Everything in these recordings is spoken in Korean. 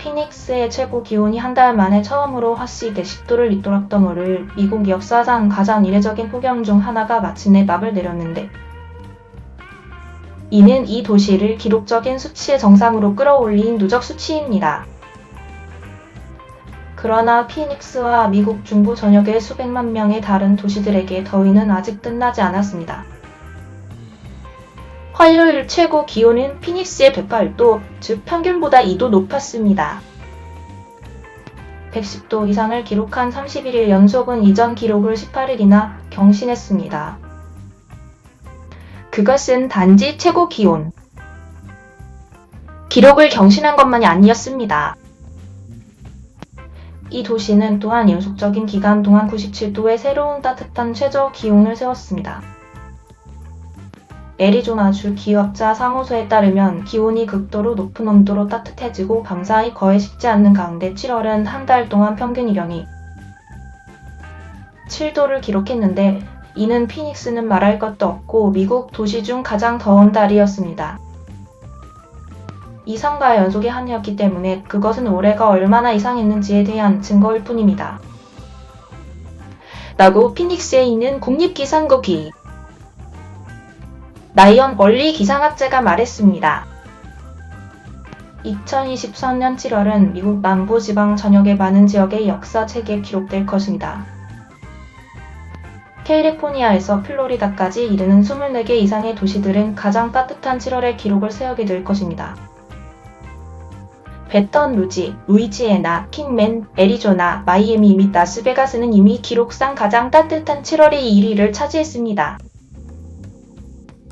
피닉스의 최고 기온이 한 달 만에 처음으로 화씨 110도를 밑돌았던 오를 미국 역사상 가장 이례적인 폭염 중 하나가 마침내 막을 내렸는데 이는 이 도시를 기록적인 수치의 정상으로 끌어올린 누적 수치입니다. 그러나 피닉스와 미국 중부 전역의 수백만 명의 다른 도시들에게 더위는 아직 끝나지 않았습니다. 화요일 최고 기온은 피닉스의 108도, 즉 평균보다 2도 높았습니다. 110도 이상을 기록한 31일 연속은 이전 기록을 18일이나 경신했습니다. 그것은 단지 최고 기온. 기록을 경신한 것만이 아니었습니다. 이 도시는 또한 연속적인 기간 동안 97도의 새로운 따뜻한 최저 기온을 세웠습니다. 애리조나주 기후학자 상호소에 따르면 기온이 극도로 높은 온도로 따뜻해지고 밤사이 거의 식지 않는 가운데 7월은 한 달 동안 평균 일경이 7도를 기록했는데 이는 피닉스는 말할 것도 없고 미국 도시 중 가장 더운 달이었습니다. 이상과 연속의 한 해였기 때문에 그것은 올해가 얼마나 이상했는지에 대한 증거일 뿐입니다. 라고 피닉스에 있는 국립기상국이 나이언 원리 기상학자가 말했습니다. 2023년 7월은 미국 남부 지방 전역의 많은 지역의 역사 책에 기록될 것입니다. 캘리포니아에서 플로리다까지 이르는 24개 이상의 도시들은 가장 따뜻한 7월의 기록을 세우게 될 것입니다. 베턴 루지, 루이지애나, 킹맨, 애리조나, 마이애미 및 라스베가스는 이미 기록상 가장 따뜻한 7월의 1위를 차지했습니다.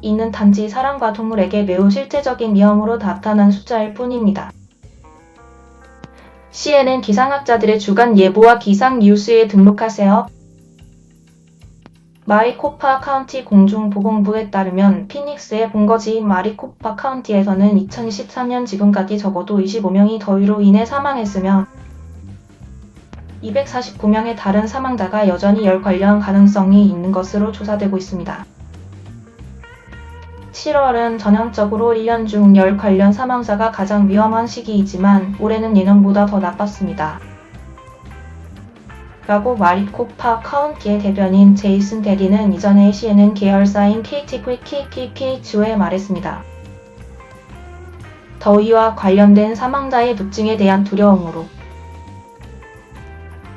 이는 단지 사람과 동물에게 매우 실제적인 위험으로 나타난 숫자일 뿐입니다. CNN 기상학자들의 주간 예보와 기상 뉴스에 등록하세요. 마리코파 카운티 공중보건부에 따르면 피닉스의 본거지인 마리코파 카운티에서는 2023년 지금까지 적어도 25명이 더위로 인해 사망했으며 249명의 다른 사망자가 여전히 열 관련 가능성이 있는 것으로 조사되고 있습니다. 7월은 전형적으로 1년 중 열 관련 사망자가 가장 위험한 시기이지만 올해는 예년보다 더 나빴습니다. 라고 마리코파 카운티의 대변인 제이슨 데리는 이전에 CNN 계열사인 KTVKKK주에 말했습니다. 더위와 관련된 사망자의 급증에 대한 두려움으로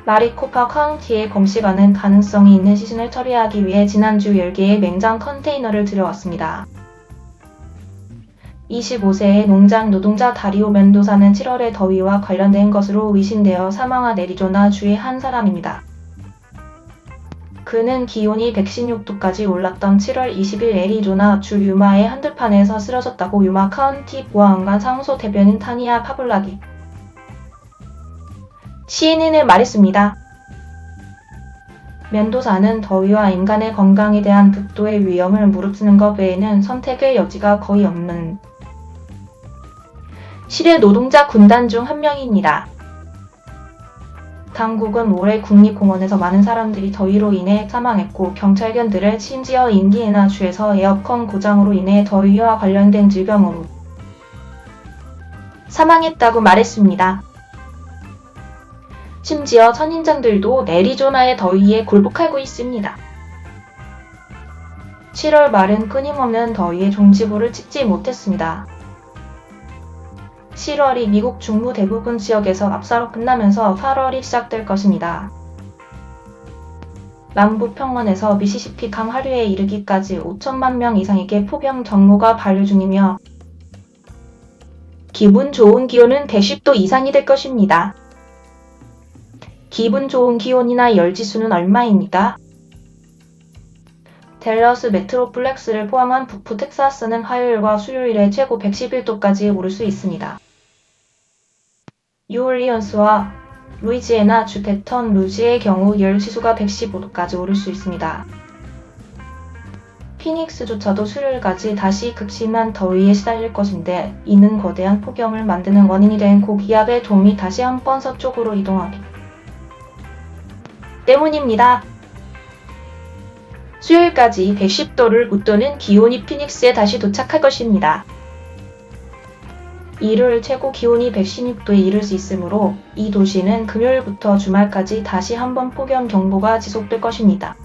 마리코파 카운티의 공시관은 가능성이 있는 시신을 처리하기 위해 지난주 10개의 맹장 컨테이너를 들여왔습니다. 25세의 농장 노동자 다리오 멘도사는 7월의 더위와 관련된 것으로 의심되어 사망한 애리조나 주의 한 사람입니다. 그는 기온이 116도까지 올랐던 7월 20일 애리조나 주 유마의 한들판에서 쓰러졌다고 유마 카운티 보안관 상소 대변인 타니아 파블라기 CNN에 말했습니다. 멘도사는 더위와 인간의 건강에 대한 극도의 위험을 무릅쓰는 것 외에는 선택의 여지가 거의 없는 실의 노동자 군단 중 한 명입니다. 당국은 올해 국립공원에서 많은 사람들이 더위로 인해 사망했고 경찰견들을 심지어 인디애나 주에서 에어컨 고장으로 인해 더위와 관련된 질병으로 사망했다고 말했습니다. 심지어 선인장들도 애리조나의 더위에 굴복하고 있습니다. 7월 말은 끊임없는 더위에 종지부를 찍지 못했습니다. 7월이 미국 중부 대부분 지역에서 압사로 끝나면서 8월이 시작될 것입니다. 남부 평원에서 미시시피 강 하류에 이르기까지 5천만 명 이상에게 폭염 경보가 발효 중이며 기분 좋은 기온은 110도 이상이 될 것입니다. 기분 좋은 기온이나 열지수는 얼마입니까? 델러스 메트로플렉스를 포함한 북부 텍사스는 화요일과 수요일에 최고 111도까지 오를 수 있습니다. 뉴올리언스와 루이지애나 주 베턴 루지의 경우 열지수가 115도까지 오를 수 있습니다. 피닉스조차도 수요일까지 다시 극심한 더위에 시달릴 것인데 이는 거대한 폭염을 만드는 원인이 된 고기압의 동이 다시 한번 서쪽으로 이동하기 때문입니다. 수요일까지 110도를 웃도는 기온이 피닉스에 다시 도착할 것입니다. 일요일 최고 기온이 116도에 이를 수 있으므로 이 도시는 금요일부터 주말까지 다시 한번 폭염 경보가 지속될 것입니다.